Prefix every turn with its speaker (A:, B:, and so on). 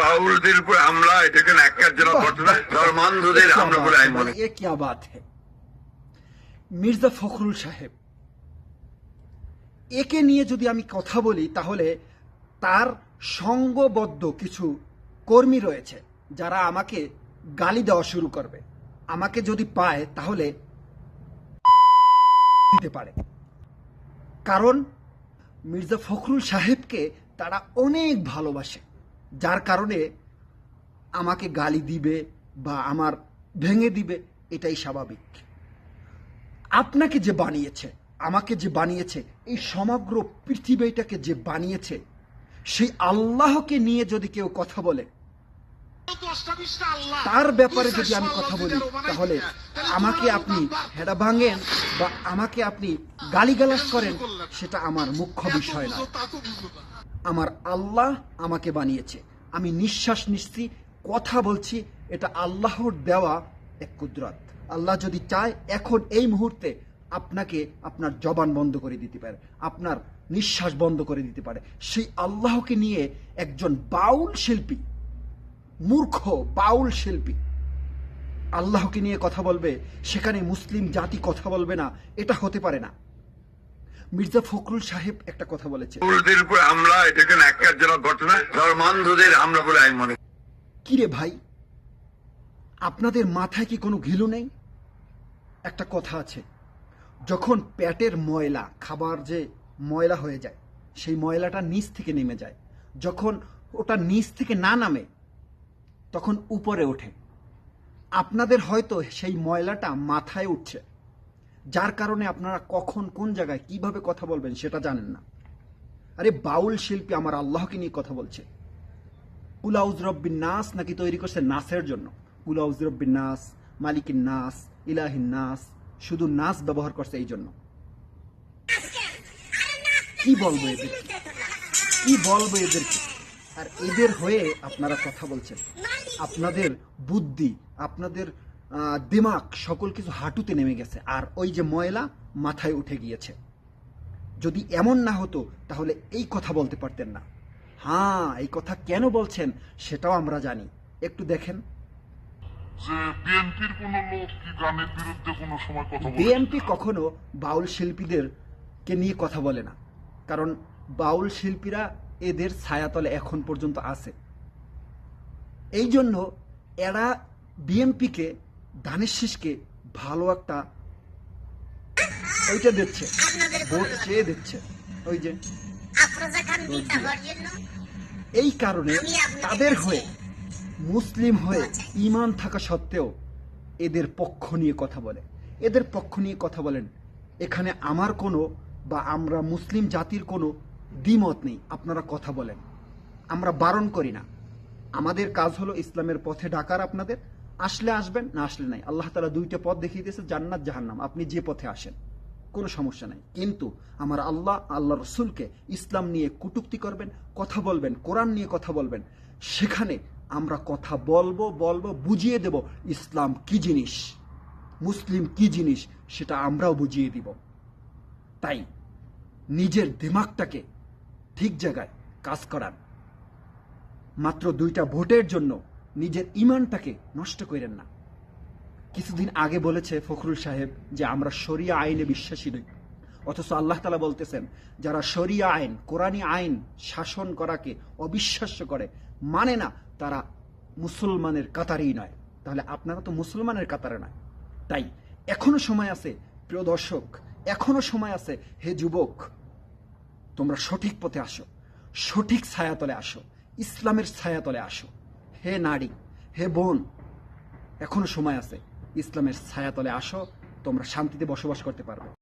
A: পাউলদের উপর হামলা এটাকে ন্যাক্কার জন্য ধর্মান্ধদের হামলা বলে
B: এ কি বাত মির্জা ফখরুল সাহেব একে নিয়ে যদি আমি কথা বলি তাহলে তার সঙ্গবদ্ধ কিছু কর্মী রয়েছে যারা আমাকে গালি দেওয়া শুরু করবে। আমাকে যদি পায় তাহলে দিতে পারে। কারণ মির্জা ফখরুল সাহেবকে তারা অনেক ভালোবাসে। যার কারণে আমাকে গালি দিবে বা আমার ভেঙে দিবে, এটাই স্বাভাবিক। আপনাকে যে বানিয়েছে, আমাকে যে বানিয়েছে, এই সমগ্র পৃথিবীটাকে যে বানিয়েছে, সেই আল্লাহকে নিয়ে যদি কেউ কথা বলে, তার ব্যাপারে যদি আমি কথা বলি, তাহলে আমাকে আপনি হেডা ভাঙেন বা আমাকে আপনি গালিগালাজ করেন, সেটা আমার মুখ্য বিষয় না আমার আল্লাহ আমাকে বানিয়েছে। আমি নিঃশ্বাস নিচ্ছি, কথা বলছি, এটা আল্লাহর দেওয়া এক কুদরত। আল্লাহ যদি চায়, এখন এই মুহূর্তে আপনাকে আপনার জবান বন্ধ করে দিতে পারে, আপনার নিঃশ্বাস বন্ধ করে দিতে পারে। সেই আল্লাহকে নিয়ে একজন বাউল শিল্পী, মূর্খ বাউল শিল্পী, আল্লাহকে নিয়ে কথা বলবে, সেখানে মুসলিম জাতি কথা বলবে না, এটা হতে পারে না। মির্জা ফখরুল সাহেব একটা কথা বলেছে।
A: হামলা এটাকে ন্যাক্কারজনক ঘটনা ধর্মান্ধদের হামলা বলে আমি মনে
B: কিরে। ভাই? আপনাদের মাথায় কি কোনো ঘিলু নেই? একটা কথা আছে। যখন প্যাটের ময়লা খাবার যে ময়লা হয়ে যায় সেই ময়লাটা নিচ থেকে নেমে যায়। যখন ওটা নিচ থেকে না নামে তখন উপরে ওঠে। আপনাদের হয়তো সেই ময়লাটা মাথায় উঠছে। যার কারণে আপনারা কখন কোন জায়গায় কীভাবে কথা বলবেন সেটা জানেন না। আরে বাউল শিল্পী আমার আল্লাহকে নিয়ে কথা বলছে। কুলাউজ রব্বিন নাস নাকি তৈরি করছে নাসের জন্য। কুলাউজ রব্বিন নাস, মালিকিন নাস, ইলাহিন নাস, শুধু নাস ব্যবহার করছে এই জন্য। কি বলব এদের? কি বলব এদেরকে আর এদের হয়ে আপনারা কথা বলছেন। আপনাদের বুদ্ধি, আপনাদের দিমাগ সকল কিছু হাঁটুতে নেমে গেছে আর ওই যে ময়লা মাথায় উঠে গিয়েছে। যদি এমন না হতো তাহলে এই কথা বলতে পারতেন না। হ্যাঁ এই কথা কেন বলছেন সেটাও আমরা জানি। একটু দেখেন। বিএনপি কখনো বাউল শিল্পীদের কে নিয়ে কথা বলে না। কারণ বাউল শিল্পীরা এদের ছায়াতলে এখন পর্যন্ত আছে। এই জন্য এরা বিএনপিকে দানের শীষকে ভালো একটা ওইটা দিচ্ছে। ভোট চেয়ে দিচ্ছে। ওই যে এই কারণে তাদের হয়ে মুসলিম হয়ে ইমান থাকা সত্ত্বেও এদের পক্ষ নিয়ে কথা বলে। এদের পক্ষ নিয়ে কথা বলেন। এখানে আমার কোনো বা আমরা মুসলিম জাতির কোনো দ্বিমত নেই। আপনারা কথা বলেন। আমরা বারণ করি না। আমাদের কাজ হলো ইসলামের পথে ডাকার আপনাদের আসলে আসবেন, না আসলে নাই। আল্লাহ তালা দুইটা পথ দেখিয়ে দিয়েছে, জান্নাত, জাহান্নাম। আপনি যে পথে আসেন, কোনো সমস্যা নাই। কিন্তু আমার আল্লাহ আল্লাহ রসুলকে ইসলাম নিয়ে কুটুক্তি করবেন, কথা বলবেন, কোরআন নিয়ে কথা বলবেন। সেখানে আমরা কথা বলব বলব, বুঝিয়ে দেব ইসলাম কি জিনিস, মুসলিম কি জিনিস, সেটা আমরাও বুঝিয়ে দিব। তাই নিজের দিমাগটাকে ঠিক জায়গায় কাজ করান। মাত্র দুইটা ভোটের জন্য নিজের ইমানটাকে নষ্ট করেন না। কিছুদিন আগে বলেছে ফখরুল সাহেব যে, আমরা শরিয়া আইনে বিশ্বাসী নই। অথচ আল্লাহ তালা বলতেছেন, যারা শরিয়া আইন, কোরআনী আইন শাসন করাকে অবিশ্বাস্য করে মানে না তারা মুসলমানের কাতারেই নয়। তাহলে আপনারা তো মুসলমানের কাতারে নয়। তাই এখনও সময় আছে, প্রিয় দর্শক, এখনও সময় আছে, হে যুবক, তোমরা সঠিক পথে আসো, সঠিক ছায়াতলে আসো, ইসলামের ছায়াতলে আসো। হে নারী, হে বোন, এখনও সময় আছে। ইসলামের ছায়াতলে আসো, তোমরা শান্তিতে বসবাস করতে পারবে।